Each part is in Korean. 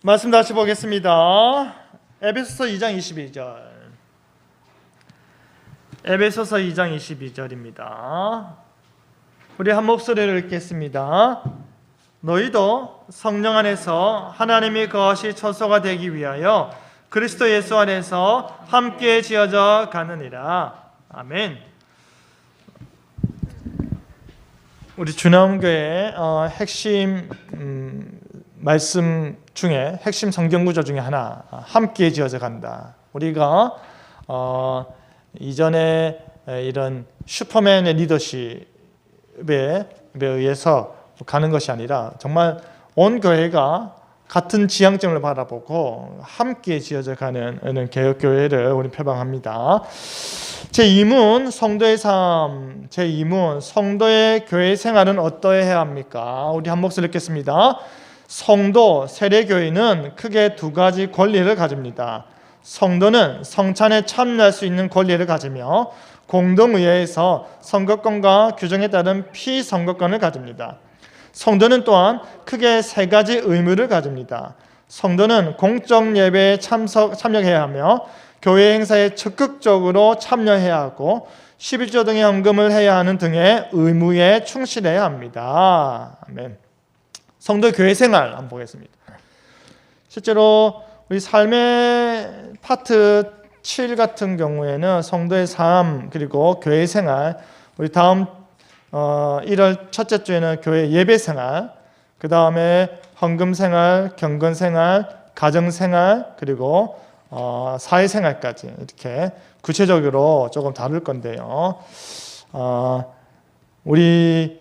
말씀 다시 보겠습니다. 에베소서 2장 22절. 에베소서 2장 22절입니다. 우리 한 목소리를 읽겠습니다. 너희도 성령 안에서 하나님이 거하시 처소가 되기 위하여 그리스도 예수 안에서 함께 지어져 가느니라. 아멘. 우리 주남교회 어, 핵심 음, 말씀 중에 핵심 성경 구절 중에 하나 함께 지어져 간다. 우리가 어, 이전에 이런 슈퍼맨의 리더십에 의해서 가는 것이 아니라 정말 온 교회가 같은 지향점을 바라보고 함께 지어져 가는 개혁 교회를 우리 표방합니다. 제 2문 성도의 삶. 제 2문 성도의 교회 생활은 어떠해야 합니까? 우리 한 목소리 읽겠습니다. 성도 세례 교회는 크게 두 가지 권리를 가집니다. 성도는 성찬에 참여할 수 있는 권리를 가지며 공동의회에서 선거권과 규정에 따른 피선거권을 가집니다. 성도는 또한 크게 세 가지 의무를 가집니다. 성도는 공적 예배에 참석 참여해야 하며 교회 행사에 적극적으로 참여해야 하고 11조 등의 헌금을 해야 하는 등의 의무에 충실해야 합니다. 아멘. 성도 교회 생활 한번 보겠습니다. 실제로 우리 삶의 파트 7 같은 경우에는 성도의 삶 그리고 교회 생활 우리 다음 어, 1월 첫째 주에는 교회 예배 생활 그 다음에 헌금 생활, 경건 생활, 가정 생활 그리고 어, 사회 생활까지 이렇게 구체적으로 조금 다룰 건데요. 어, 우리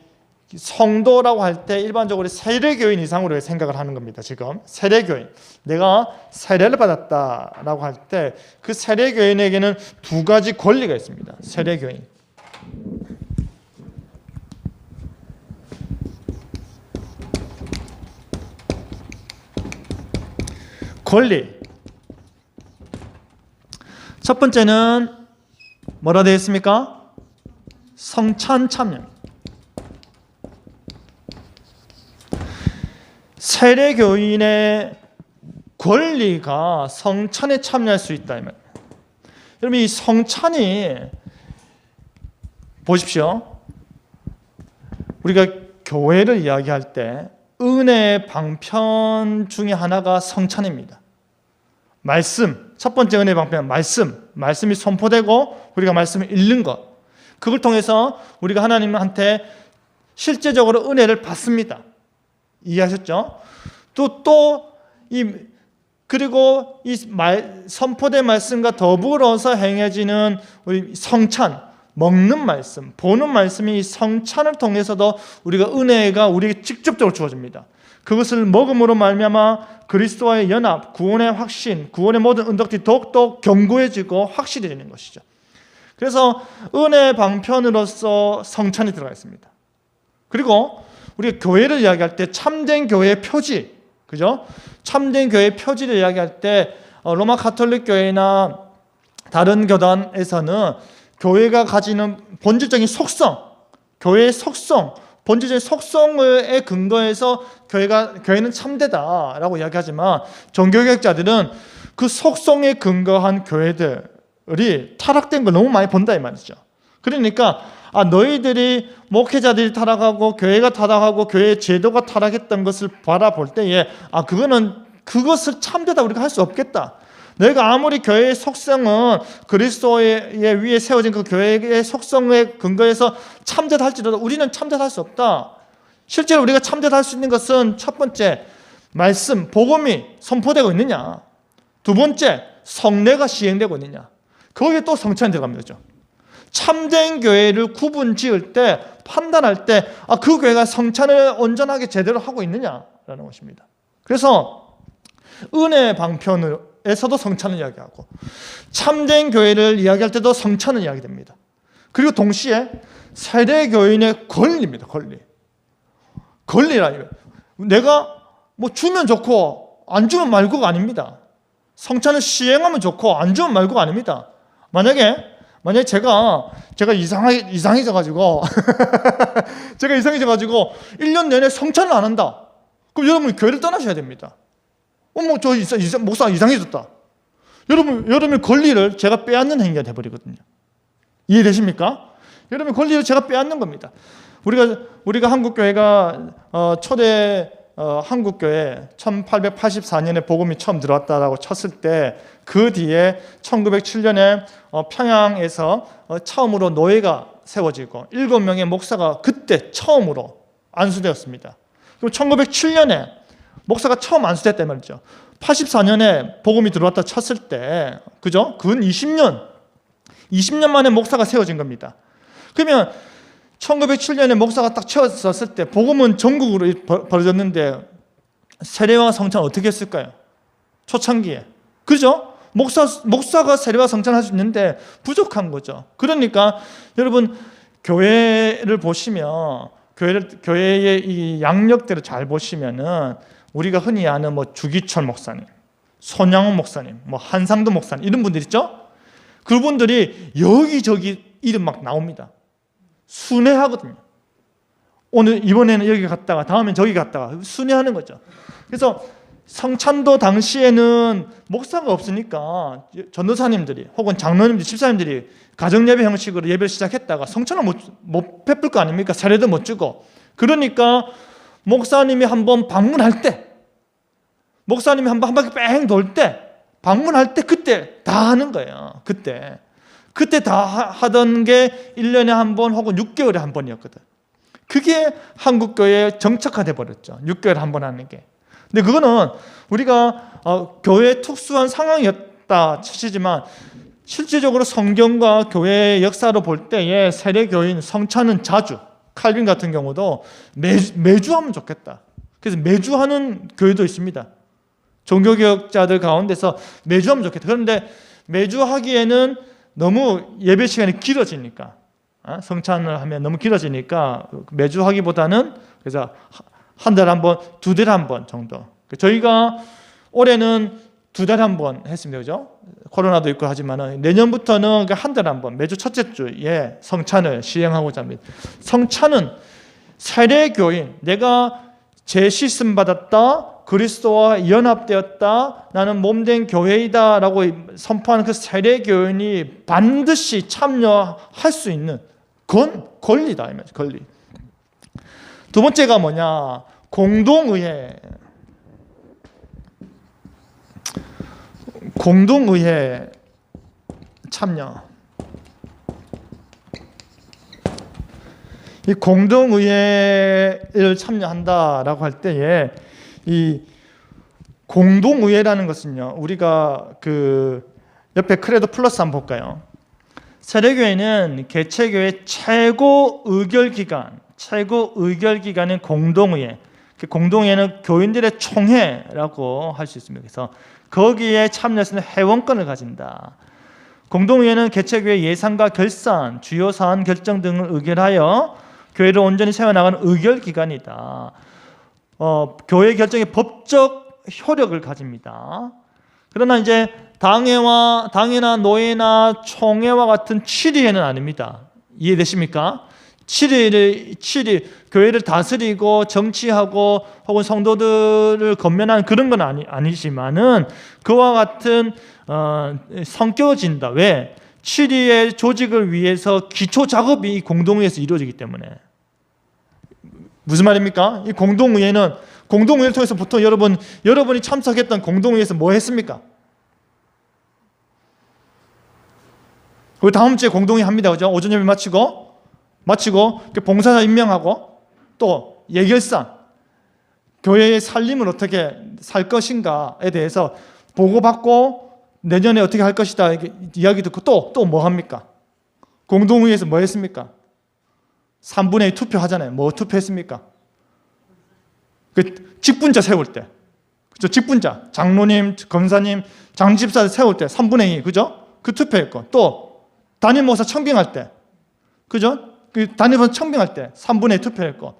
성도라고 할 때 일반적으로 세례교인 이상으로 생각을 하는 겁니다. 지금 세례교인 내가 세례를 받았다라고 할 때 그 세례교인에게는 두 가지 권리가 있습니다. 세례교인 권리 첫 번째는 뭐라 되어 있습니까? 성찬 참여 세례 교인의 권리가 성찬에 참여할 수 있다 여러분 이 성찬이 보십시오. 우리가 교회를 이야기할 때 은혜 방편 중에 하나가 성찬입니다. 말씀 첫 번째 은혜 방편 말씀 말씀이 선포되고 우리가 말씀을 읽는 것 그걸 통해서 우리가 하나님한테 실제적으로 은혜를 받습니다. 이해하셨죠? 또 또 이 그리고 이 말, 선포된 말씀과 더불어서 행해지는 우리 성찬 먹는 말씀, 보는 말씀이 성찬을 통해서도 우리가 은혜가 우리에게 직접적으로 주어집니다. 그것을 먹음으로 말미암아 그리스도와의 연합, 구원의 확신, 구원의 모든 은덕들이 더욱더 견고해지고 확실해지는 것이죠. 그래서 은혜 방편으로서 성찬이 들어가 있습니다. 그리고 우리가 교회를 이야기할 때 참된 교회의 표지, 그죠? 참된 교회의 표지를 이야기할 때 어, 로마 카톨릭 교회나 다른 교단에서는 교회가 가지는 본질적인 속성, 교회의 속성, 본질적인 속성에 근거해서 교회가 교회는 참되다라고 이야기하지만 종교개혁자들은 그 속성에 근거한 교회들이 타락된 걸 너무 많이 본다 이 말이죠. 그러니까 아 너희들이 목회자들이 타락하고 교회가 타락하고 교회의 제도가 타락했던 것을 바라볼 때에 아 그거는 그것을 참되다 우리가 할 수 없겠다. 너희가 아무리 교회의 속성은 그리스도의 위에 세워진 그 교회의 속성에 근거해서 참되다 할지라도 우리는 참되다 할 수 없다. 실제로 우리가 참되다 할 수 있는 것은 첫 번째 말씀 복음이 선포되고 있느냐. 두 번째 성례가 시행되고 있느냐. 거기에 또 성찬이 들어갑니다. 참된 교회를 구분 지을 때 판단할 때 아, 그 교회가 성찬을 온전하게 제대로 하고 있느냐라는 것입니다. 그래서 은혜 방편에서도 성찬을 이야기하고 참된 교회를 이야기할 때도 성찬을 이야기됩니다. 그리고 동시에 세대 교인의 권리입니다. 권리. 권리라니 내가 뭐 주면 좋고 안 주면 말고가 아닙니다. 성찬을 시행하면 좋고 안 주면 말고가 아닙니다. 만약에 만약에 제가 제가 이상하 이상해져 가지고 제가 이상해져 가지고 1년 내내 성찬을 안 한다. 그럼 여러분 교회를 떠나셔야 됩니다. 어머 저 이상, 이상, 목사 이상해졌다. 여러분 여러분 권리를 제가 빼앗는 행위가 돼버리거든요. 이해되십니까? 여러분 권리를 제가 빼앗는 겁니다. 우리가 우리가 한국 교회가 어, 초대 어, 한국 교회 1884년에 복음이 처음 들어왔다라고 쳤을 때 그 뒤에 1907년에 어, 평양에서 어, 처음으로 노예가 세워지고 일곱 명의 목사가 그때 처음으로 안수되었습니다. 그리고 1907년에 목사가 처음 안수됐단 말이죠. 84년에 복음이 들어왔다 쳤을 때 그죠? 근 20년 20년 만에 목사가 세워진 겁니다. 그러면 1907년에 목사가 딱 채웠었을 때 복음은 전국으로 벌- 벌어졌는데 세례와 성찬 어떻게 했을까요? 초창기에. 그죠? 목사, 목사가 세례와 성찬할 수 있는데 부족한 거죠. 그러니까 여러분 교회를 보시면 교회를, 교회의 이 양력대로 잘 보시면은 우리가 흔히 아는 뭐 주기철 목사님, 손양원 목사님, 뭐 한상도 목사님 이런 분들 있죠? 그분들이 여기저기 이름 막 나옵니다. 순회하거든요. 오늘 이번에는 여기 갔다가 다음엔 저기 갔다가 순회하는 거죠. 그래서 성찬도 당시에는 목사가 없으니까 전도사님들이 혹은 장로님들, 집사님들이 가정 예배 형식으로 예배를 시작했다가 성찬을 못, 못 베풀 거 아닙니까? 사례도 못 주고 그러니까 목사님이 한번 방문할 때 목사님이 한번 한 바퀴 뺑 돌 때 방문할 때 그때 다 하는 거예요. 그때 그때 다 하- 하던 게 1년에 한 번 혹은 6개월에 한 번이었거든. 그게 한국 교회에 정착화돼 버렸죠. 6개월에 한 번 하는 게. 근데 그거는 우리가 어, 교회의 특수한 상황이었다 치지만 실제적으로 성경과 교회의 역사로 볼 때에 세례 교인 성찬은 자주 칼빈 같은 경우도 매, 매주 하면 좋겠다. 그래서 매주 하는 교회도 있습니다. 종교개혁자들 가운데서 매주 하면 좋겠다. 그런데 매주 하기에는 너무 예배 시간이 길어지니까 어? 성찬을 하면 너무 길어지니까 매주 하기보다는 그래서 한 달에 한 번, 두 달에 한 번 정도. 저희가 올해는 두 달에 한 번 했습니다. 그죠? 코로나도 있고 하지만은 내년부터는 한 달에 한 번, 매주 첫째 주에 성찬을 시행하고자 합니다. 성찬은 세례 교인, 내가 재시씀 받았다, 그리스도와 연합되었다, 나는 몸된 교회이다 라고 선포하는 그 세례 교인이 반드시 참여할 수 있는 건 권리다. 권리. 두 번째가 뭐냐? 공동의회. 공동의회 참여. 이 공동의회를 참여한다라고 할 때에 이 공동의회라는 것은요. 우리가 그 옆에 크레도 플러스 한번 볼까요? 세례교회는 개체교회 최고 의결 기관, 최고 의결 기관은 공동의회. 그 공동의회는 교인들의 총회라고 할 수 있습니다. 그래서 거기에 참여해서는 회원권을 가진다. 공동의회는 개체교회 예산과 결산, 주요 사안 결정 등을 의결하여 교회를 온전히 세워나가는 의결 기관이다. 어, 교회 결정의 법적 효력을 가집니다. 그러나 이제 당회와 당회나 노예나 총회와 같은 치리회는 아닙니다. 이해되십니까? 치리를 치리 교회를 다스리고 정치하고 혹은 성도들을 건면하는 그런 건 아니 아니지만은 그와 같은 어, 성격진다. 왜? 치리의 조직을 위해서 기초 작업이 이 공동회에서 이루어지기 때문에 무슨 말입니까? 이 공동의회는 공동의회를 통해서 보통 여러분 여러분이 참석했던 공동의회에서 뭐 했습니까? 그 다음 주에 공동회의 합니다. 그죠? 오전 예배 마치고 마치고 그 봉사자 임명하고 또 예결산 교회의 살림을 어떻게 살 것인가에 대해서 보고받고 내년에 어떻게 할 것이다 이야기 듣고 또 또 뭐 합니까? 공동회의에서 뭐 했습니까? 3분의 2 투표하잖아요. 뭐 투표했습니까? 그 직분자 세울 때. 그죠? 직분자. 장로님, 검사님, 장집사 세울 때 3분의 2. 그죠? 그 투표했고. 또 담임 목사 청빙할 때. 그죠? 그 담임 목사 청빙할 때 3분의 2 투표했고.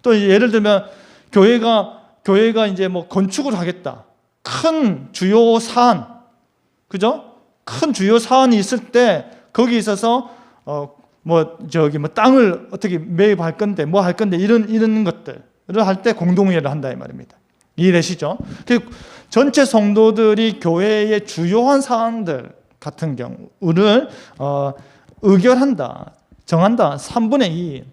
또 예를 들면 교회가 교회가 이제 뭐 건축을 하겠다. 큰 주요 사안. 그죠? 큰 주요 사안이 있을 때 거기 있어서 어 뭐 저기 뭐 땅을 어떻게 매입할 건데 뭐 할 건데 이런 이런 것들을 할 때 공동의회를 한다 이 말입니다. 이해되시죠? 그 전체 성도들이 교회의 주요한 사항들 같은 경우를 어, 의결한다, 정한다. 3분의 2.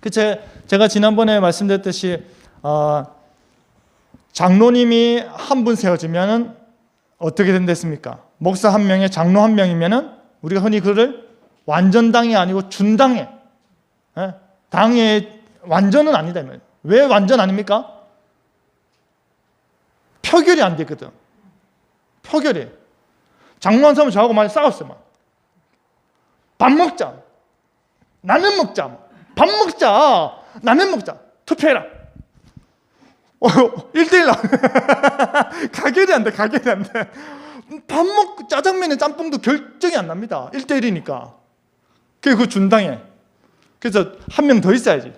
그 제, 제가 지난번에 말씀드렸듯이 어, 장로님이 한 분 세워지면은 어떻게 된댔습니까? 목사 한 명에 장로 한 명이면은 우리가 흔히 그를 완전당이 아니고 준당해. 예? 당의 완전은 아니다. 왜 완전 아닙니까? 표결이 안 되거든. 표결이. 장로 한 사람 저하고 많이 싸웠어요. 막. 밥 먹자. 라면 먹자. 밥 먹자. 라면 먹자. 투표해라. 어, 1대1 가결이 안 돼, 가결이 안 돼. 밥 먹고 짜장면에 짬뽕도 결정이 안 납니다. 1대1이니까. 그게 그 준당에. 그래서 한 명 더 있어야지.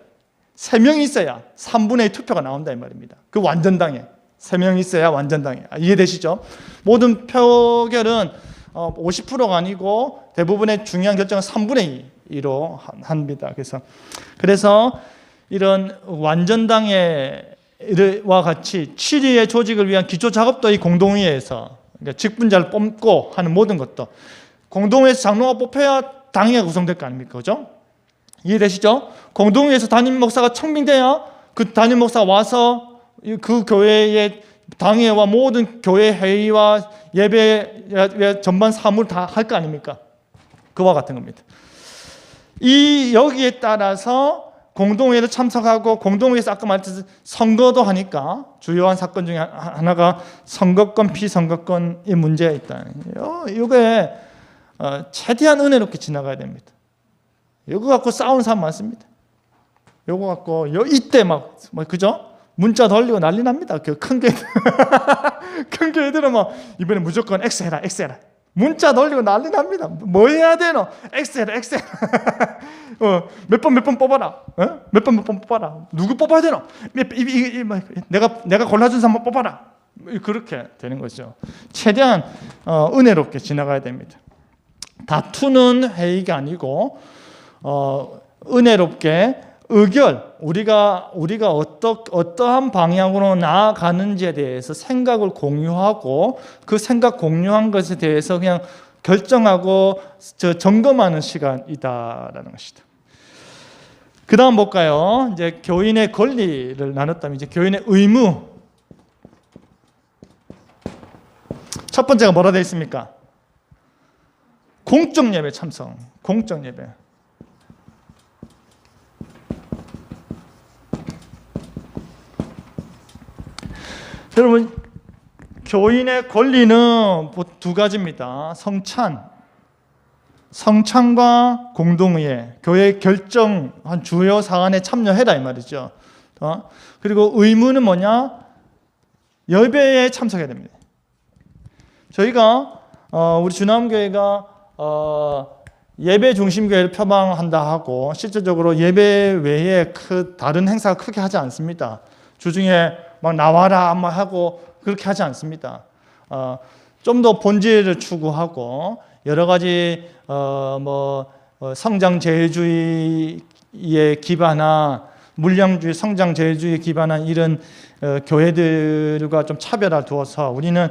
세 명이 있어야 3분의 2 투표가 나온다 이 말입니다. 그 완전당에. 세 명이 있어야 완전당에. 아, 이해되시죠? 모든 표결은 50%가 아니고 대부분의 중요한 결정은 3분의 2로 합니다. 그래서 그래서 이런 완전당회와 같이 7위의 조직을 위한 기초 작업도 이 공동회에서 그러니까 직분자를 뽑고 하는 모든 것도 공동회에서 장로가 뽑혀야 당회가 구성될 거 아닙니까? 그죠? 이해되시죠? 공동회에서 담임 목사가 청빙돼야 그 담임 목사가 와서 그 교회의 당회와 모든 교회 회의와 예배 전반 사무를 다 할 거 아닙니까? 그와 같은 겁니다. 이 여기에 따라서 공동회를 참석하고 공동회에서 아까 말했듯이 선거도 하니까 주요한 사건 중에 하나가 선거권 피선거권의 문제가 있다. 이게 어, 최대한 은혜롭게 지나가야 됩니다. 이거 갖고 싸우는 사람 많습니다. 이거 갖고 이때 막, 막 그죠? 문자 돌리고 난리 납니다. 그큰 교회 큰 교회들은 뭐 이번에 무조건 X 해라 X 해라 문자 돌리고 난리 납니다. 뭐 해야 되노? X 해라 X 해라 어, 몇 번 몇 번 뽑아라. 어? 몇 번 몇 번 뽑아라. 누구 뽑아야 되노? 뭐, 내가 내가 골라준 사람 뽑아라. 그렇게 되는 거죠. 최대한 어, 은혜롭게 지나가야 됩니다. 다투는 회의가 아니고 어, 은혜롭게 의결 우리가 우리가 어떠, 어떠한 방향으로 나아가는지에 대해서 생각을 공유하고 그 생각 공유한 것에 대해서 그냥 결정하고 저 점검하는 시간이다라는 것이다. 그 다음 볼까요? 이제 교인의 권리를 나눴다면 이제 교인의 의무. 첫 번째가 뭐라 되어 있습니까? 공적 예배 참석. 공적 예배. 여러분 교인의 권리는 두 가지입니다. 성찬, 성찬과 공동의회, 교회 결정한 주요 사안에 참여해라 이 말이죠. 어? 그리고 의무는 뭐냐? 예배에 참석해야 됩니다. 저희가 어, 우리 주남교회가 어, 예배 중심 교회를 표방한다 하고 실질적으로 예배 외에 그 다른 행사가 크게 하지 않습니다. 주중에 막 나와라 막 하고 그렇게 하지 않습니다. 어, 좀 더 본질을 추구하고 여러 가지 어, 뭐 어, 성장 제주의에 기반한 물량주의, 성장 제주의에 기반한 이런 어, 교회들과 좀 차별화 두어서 우리는 어,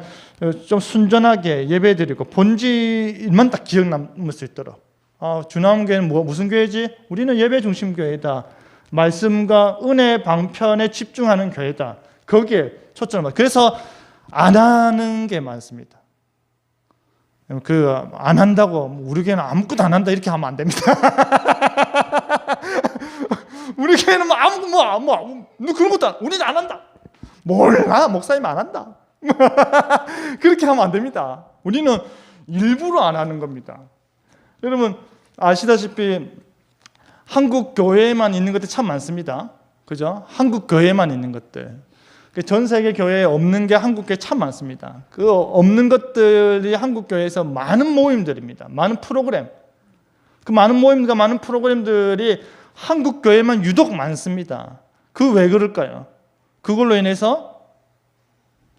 좀 순전하게 예배드리고 본질만 딱 기억 남을 수 있도록. 아, 주남교회는 뭐, 무슨 교회지? 우리는 예배 중심 교회다. 말씀과 은혜 방편에 집중하는 교회다. 거기에 초점을 맞. 그래서 안 하는 게 많습니다. 그 안 한다고 우리 교회는 아무것도 안 한다 이렇게 하면 안 됩니다. 우리 교회는 뭐 아무 뭐, 뭐, 뭐 그런 것도 안, 우리는 안 한다. 몰라 목사님 안 한다. 그렇게 하면 안 됩니다. 우리는 일부러 안 하는 겁니다. 여러분 아시다시피 한국 교회에만 있는 것들 참 많습니다. 그죠? 한국 교회만 있는 것들. 그전 세계 교회에 없는 게 한국 교회 참 많습니다. 그 없는 것들이 한국 교회에서 많은 모임들입니다. 많은 프로그램. 그 많은 모임과 많은 프로그램들이 한국 교회만 유독 많습니다. 그 왜 그럴까요? 그걸로 인해서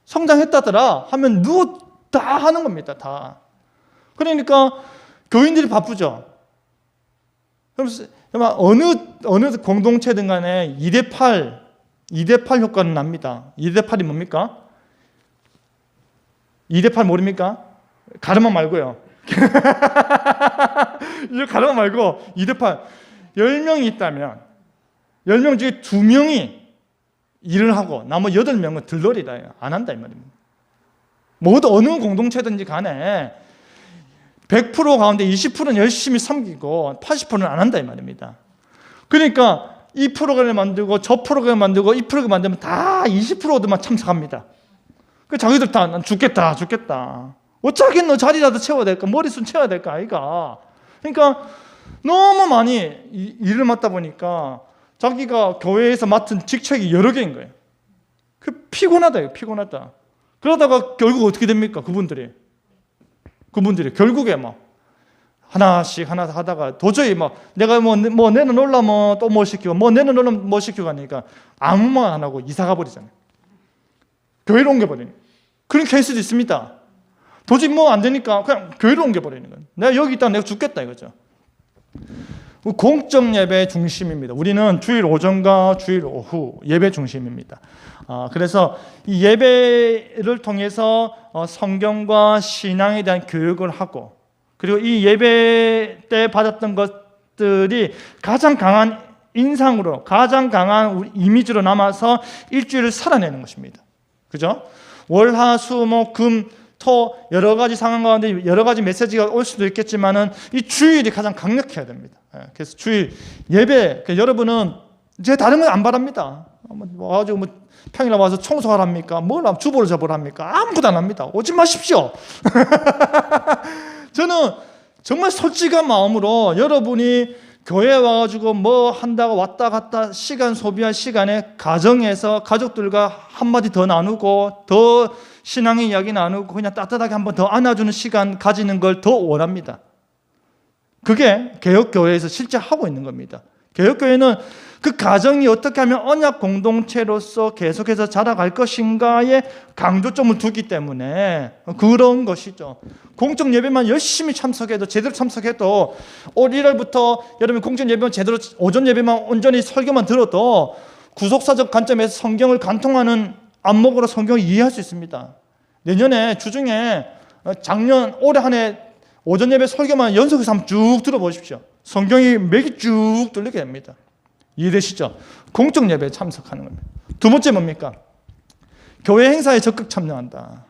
성장했다더라 하면 누구 다 하는 겁니다. 다. 그러니까 교인들이 바쁘죠. 그럼 어느 어느 공동체든 간에 2대 8 2대 8 효과는 납니다. 2대 8이 뭡니까? 2대 8 모릅니까? 가르마 말고요. 이거 가르마 말고 2대 8 10명이 있다면 10명 중에 2명이 일을 하고 나머지 8명은 들러리다 안 한다 이 말입니다. 모두 어느 공동체든지 간에 100% 가운데 20%는 열심히 섬기고 80%는 안 한다 이 말입니다. 그러니까 이 프로그램을 만들고 저 프로그램을 만들고 이 프로그램 만들면 다 20%만 참석합니다. 그 자기들 다난 죽겠다 죽겠다. 어쩌긴 너 자리라도 채워야 될까 머리숱 채워야 될까 아이가. 그러니까 너무 많이 이- 일을 맡다 보니까 자기가 교회에서 맡은 직책이 여러 개인 거예요. 그 피곤하다 이거 피곤하다. 그러다가 결국 어떻게 됩니까 그분들이 그분들이 결국에 막 하나씩 하나 하다가 도저히 막 내가 뭐, 뭐 내려놓으려면 또 뭐 시키고 뭐 내려놓으면 뭐 시키고 하니까 아무 말 안 하고 이사 가 버리잖아요. 교회로 옮겨버리는. 그런 케이스도 있습니다. 도저히 뭐 안 되니까 그냥 교회로 옮겨버리는 거예요. 내가 여기 있다 내가 죽겠다 이거죠. 공적 예배 중심입니다. 우리는 주일 오전과 주일 오후 예배 중심입니다. 아, 그래서 이 예배를 통해서 어, 성경과 신앙에 대한 교육을 하고 그리고 이 예배 때 받았던 것들이 가장 강한 인상으로 가장 강한 이미지로 남아서 일주일을 살아내는 것입니다. 그죠? 월화수목 금 토 여러 가지 상황 가운데 여러 가지 메시지가 올 수도 있겠지만은 이 주일이 가장 강력해야 됩니다. 예, 그래서 주일 예배 그 여러분은 제 다른 건 안 바랍니다. 뭐 와가지고 뭐 평일에 와서 청소하랍니까? 뭘 주보를 접으랍니까? 아무것도 안 합니다. 오지 마십시오. 저는 정말 솔직한 마음으로 여러분이 교회 와가지고 뭐 한다고 왔다 갔다 시간 소비할 시간에 가정에서 가족들과 한마디 더 나누고 더 신앙의 이야기 나누고 그냥 따뜻하게 한번 더 안아주는 시간 가지는 걸 더 원합니다. 그게 개혁교회에서 실제 하고 있는 겁니다. 개혁교회는 그 가정이 어떻게 하면 언약 공동체로서 계속해서 자라갈 것인가에 강조점을 두기 때문에 그런 것이죠. 공적 예배만 열심히 참석해도 제대로 참석해도 올 1월부터 여러분 공적 예배만 제대로 오전 예배만 온전히 설교만 들어도 구속사적 관점에서 성경을 간통하는 안목으로 성경을 이해할 수 있습니다. 내년에 주중에 어, 작년 올해 한 해 오전 예배 설교만 연속해서 한번 쭉 들어보십시오. 성경이 맥이 쭉 뚫리게 됩니다. 이해되시죠? 공적 예배에 참석하는 겁니다. 두 번째 뭡니까? 교회 행사에 적극 참여한다.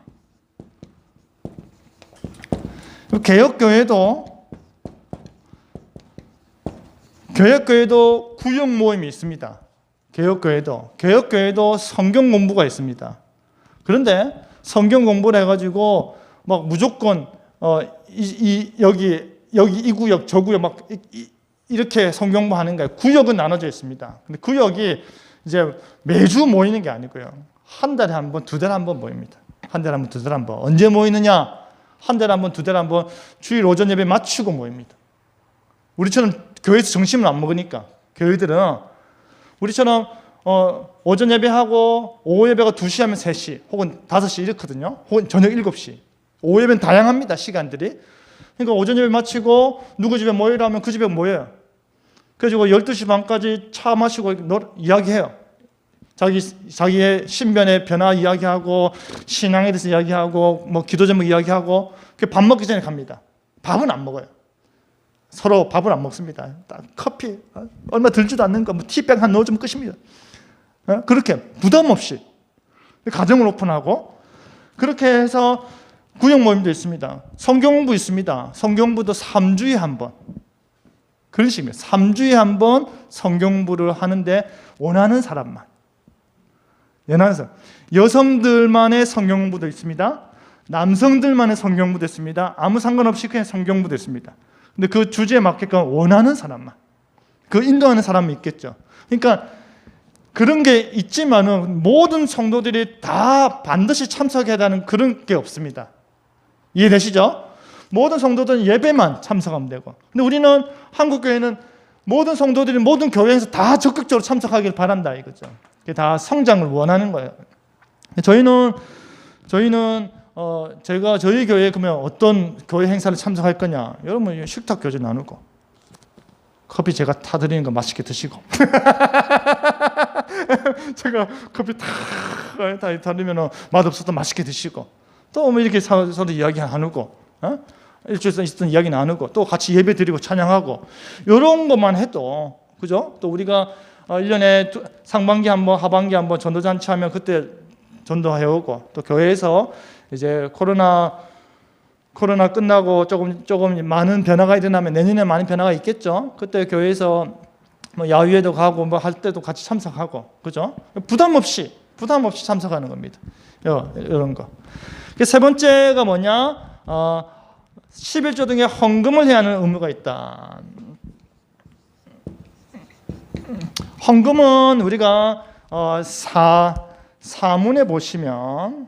개혁교회도 개혁교회도 구역 모임이 있습니다. 개혁교회도 개혁교회도 성경 공부가 있습니다. 그런데 성경 공부를 해가지고 막 무조건 어, 이, 이 여기 여기 이 구역 저 구역 막 이, 이, 렇게 성경 공부하는 거예요. 구역은 나눠져 있습니다. 근데 구역이 이제 매주 모이는 게 아니고요. 한 달에 한 번, 두 달에 한 번 모입니다. 한 달에 한 번, 두 달에 한 번. 언제 모이느냐? 한 달에 한 번, 두 달에 한 번 주일 오전 예배 마치고 모입니다. 우리처럼 교회에서 점심을 안 먹으니까 교회들은 우리처럼 어, 오전 예배하고 오후 예배가 2시 하면 3시 혹은 5시 이렇거든요. 혹은 저녁 7시. 오후 예배는 다양합니다. 시간들이. 그러니까 오전 예배 마치고 누구 집에 모이라 하면 그 집에 모여요. 그래가지고 12시 반까지 차 마시고 노, 이야기해요. 자기, 자기의 신변의 변화 이야기하고 신앙에 대해서 이야기하고 뭐 기도 제목 이야기하고 그밥 먹기 전에 갑니다. 밥은 안 먹어요. 서로 밥을 안 먹습니다. 딱 커피 어? 얼마 들지도 않는 거, 뭐 티백 한 넣어주면 끝입니다. 어? 그렇게 부담 없이 가정을 오픈하고 그렇게 해서 구역 모임도 있습니다. 성경공부 있습니다. 성경부도 3주에 한 번. 그런 식입니다. 3주에 한 번 성경부를 하는데 원하는 사람만. 사람. 여성들만의 성경부도 있습니다. 남성들만의 성경부도 있습니다. 아무 상관없이 그냥 성경부도 있습니다. 근데 그 주제에 맞게끔 원하는 사람만. 그 인도하는 사람이 있겠죠. 그러니까 그런 게 있지만은 모든 성도들이 다 반드시 참석해야 하는 그런 게 없습니다. 이해되시죠? 모든 성도들은 예배만 참석하면 되고. 근데 우리는 한국 교회는 모든 성도들이 모든 교회에서 다 적극적으로 참석하길 바란다 이거죠. 다 성장을 원하는 거예요. 저희는 저희는 어 제가 저희 교회에 그러면 어떤 교회 행사를 참석할 거냐? 여러분 식탁 교제 나누고 커피 제가 타드리는 거 맛있게 드시고 제가 커피 다 타드리면 맛없어도 맛있게 드시고 또 뭐 이렇게 서- 서로 이야기 나누고 어? 일주일에 있었던 이야기 나누고 또 같이 예배 드리고 찬양하고 이런 것만 해도 그죠? 또 우리가 어, 1년에 두- 상반기 한 번 하반기 한 번 전도잔치 하면 그때 전도해 오고 또 교회에서 이제 코로나 코로나 끝나고 조금 조금 많은 변화가 일어나면 내년에 많은 변화가 있겠죠. 그때 교회에서 뭐 야유회도 가고 뭐 할 때도 같이 참석하고 그죠? 부담 없이 부담 없이 참석하는 겁니다. 요- 이런 거. 그세 번째가 뭐냐? 어, 11조 등의 헌금을 해야 하는 의무가 있다. 헌금은 우리가 어, 사 사문에 보시면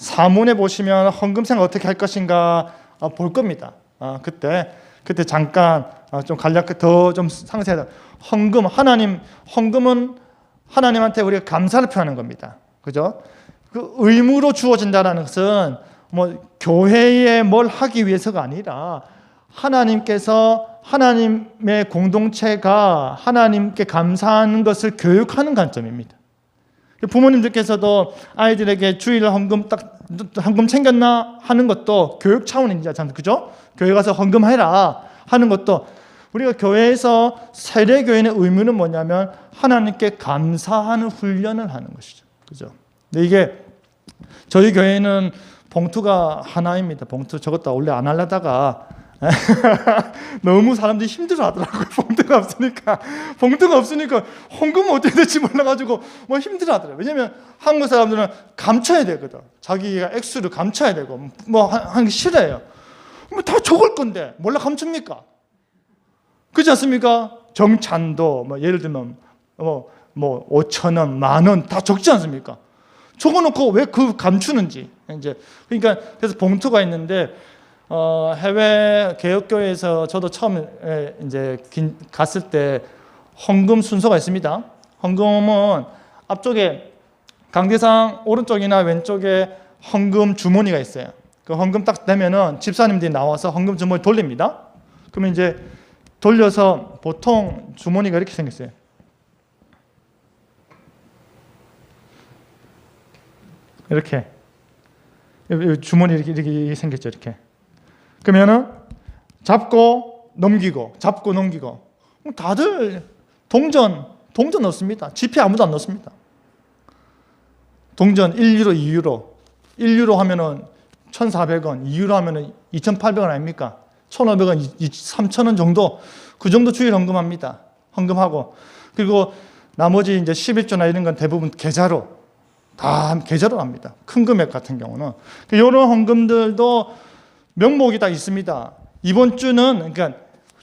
사문에 보시면 헌금생 어떻게 할 것인가 어, 볼 겁니다. 아, 그때 그때 잠깐 어, 좀 간략 더좀 상세하다. 헌금 하나님 헌금은 하나님한테 우리가 감사를 표하는 겁니다. 그죠? 그 의무로 주어진다라는 것은 뭐 교회에 뭘 하기 위해서가 아니라 하나님께서 하나님의 공동체가 하나님께 감사하는 것을 교육하는 관점입니다. 부모님들께서도 아이들에게 주일 헌금 딱 헌금 챙겼나 하는 것도 교육 차원이지 않습니까? 그죠? 교회 가서 헌금해라 하는 것도 우리가 교회에서 세례 교회의 의무는 뭐냐면 하나님께 감사하는 훈련을 하는 것이죠. 그죠? 근데 이게 저희 교회는 봉투가 하나입니다. 봉투 저것도 원래 안 하려다가 너무 사람들이 힘들어 하더라고요. 봉투가 없으니까. 봉투가 없으니까 헌금은 어떻게 될지 몰라가지고 뭐 힘들어 하더라고요. 왜냐면 한국 사람들은 감춰야 되거든. 자기가 액수를 감춰야 되고 뭐 하는 게 싫어요. 뭐 다 적을 건데 몰라 감춥니까? 그렇지 않습니까? 정찬도 뭐 예를 들면 뭐, 뭐 5천 원, 만 원 다 적지 않습니까? 적어놓고 왜 그 감추는지 이제 그러니까 그래서 봉투가 있는데 어, 해외 개혁교회에서 저도 처음에 이제 긴- 갔을 때 헌금 순서가 있습니다. 헌금은 앞쪽에 강대상 오른쪽이나 왼쪽에 헌금 주머니가 있어요. 그 헌금 딱 되면은 집사님들이 나와서 헌금 주머니 돌립니다. 그러면 이제 돌려서 보통 주머니가 이렇게 생겼어요. 이렇게 주머니 이렇게 이렇게 생겼죠 이렇게. 그러면은 잡고 넘기고 잡고 넘기고 다들 동전 동전 넣습니다. 지폐 아무도 안 넣습니다. 동전 1유로, 2유로. 1유로 하면은 1,400원, 2유로 하면은 2,800원 아닙니까? 1,500원, 3,000원 정도 그 정도 주일 헌금합니다. 헌금하고 그리고 나머지 이제 11조나 이런 건 대부분 계좌로 다 계좌로 합니다. 큰 금액 같은 경우는 이런 헌금들도 명목이 다 있습니다. 이번 주는 그러니까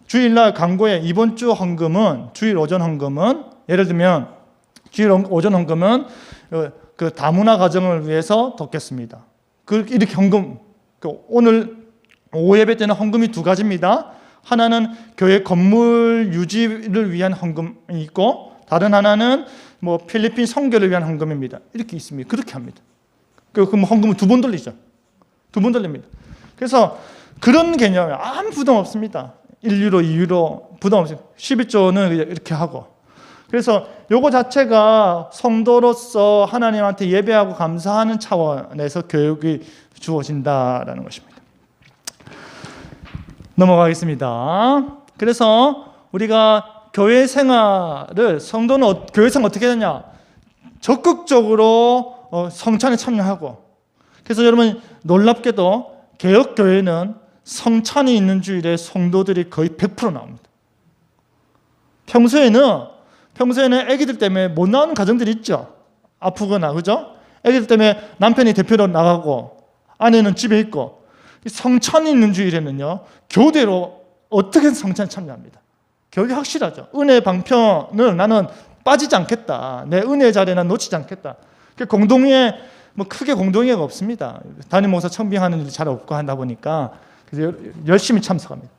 주일날 광고에 이번 주 헌금은 주일 오전 헌금은 예를 들면 주일 오전 헌금은 어, 그 다문화 가정을 위해서 돕겠습니다. 그 이렇게 헌금 그 오늘 오후 예배 때는 헌금이 두 가지입니다. 하나는 교회 건물 유지를 위한 헌금이 있고 다른 하나는 뭐 필리핀 선교를 위한 헌금입니다. 이렇게 있습니다. 그렇게 합니다. 그 그럼 헌금을 두번 돌리죠. 두 번 돌립니다. 그래서 그런 개념에 아무 부담 없습니다. 1유로, 2유로 부담 없이 11조는 이렇게 하고. 그래서 요거 자체가 성도로서 하나님한테 예배하고 감사하는 차원에서 교육이 주어진다라는 것입니다. 넘어가겠습니다. 그래서 우리가 교회 생활을 성도는 어- 교회 생활 어떻게 되냐? 적극적으로 어, 성찬에 참여하고. 그래서 여러분 놀랍게도 개혁 교회는 성찬이 있는 주일에 성도들이 거의 100% 나옵니다. 평소에는 평소에는 아기들 때문에 못 나오는 가정들이 있죠. 아프거나 그죠? 아기들 때문에 남편이 대표로 나가고 아내는 집에 있고 성찬이 있는 주일에는요 교대로 어떻게든 성찬에 참여합니다. 교육이 확실하죠. 은혜 방편을 나는 빠지지 않겠다. 내 은혜 자리에 난 놓치지 않겠다. 그 공동회 뭐 크게 공동회가 없습니다. 담임 목사 청빙하는 일이 잘 없고 하다 보니까 그래서 열심히 참석합니다.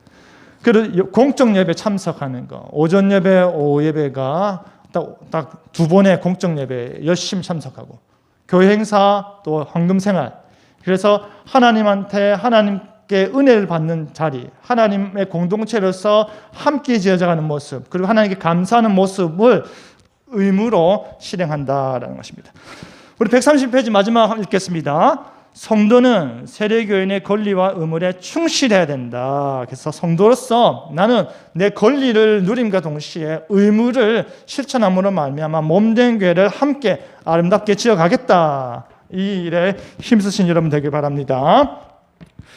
그리고 공적 예배 참석하는 거, 오전 예배, 오후 예배가 딱 두 번의 공적 예배 열심히 참석하고 교회 행사 또 황금 생활. 그래서 하나님한테 하나님께 은혜를 받는 자리, 하나님의 공동체로서 함께 지어져가는 모습, 그리고 하나님께 감사하는 모습을 의무로 실행한다라는 것입니다. 우리 130페이지 마지막 읽겠습니다. 성도는 세례교인의 권리와 의무에 충실해야 된다. 그래서 성도로서 나는 내 권리를 누림과 동시에 의무를 실천함으로 말미암아 몸된 교회를 함께 아름답게 지어가겠다. 이 일에 힘쓰신 여러분 되길 바랍니다.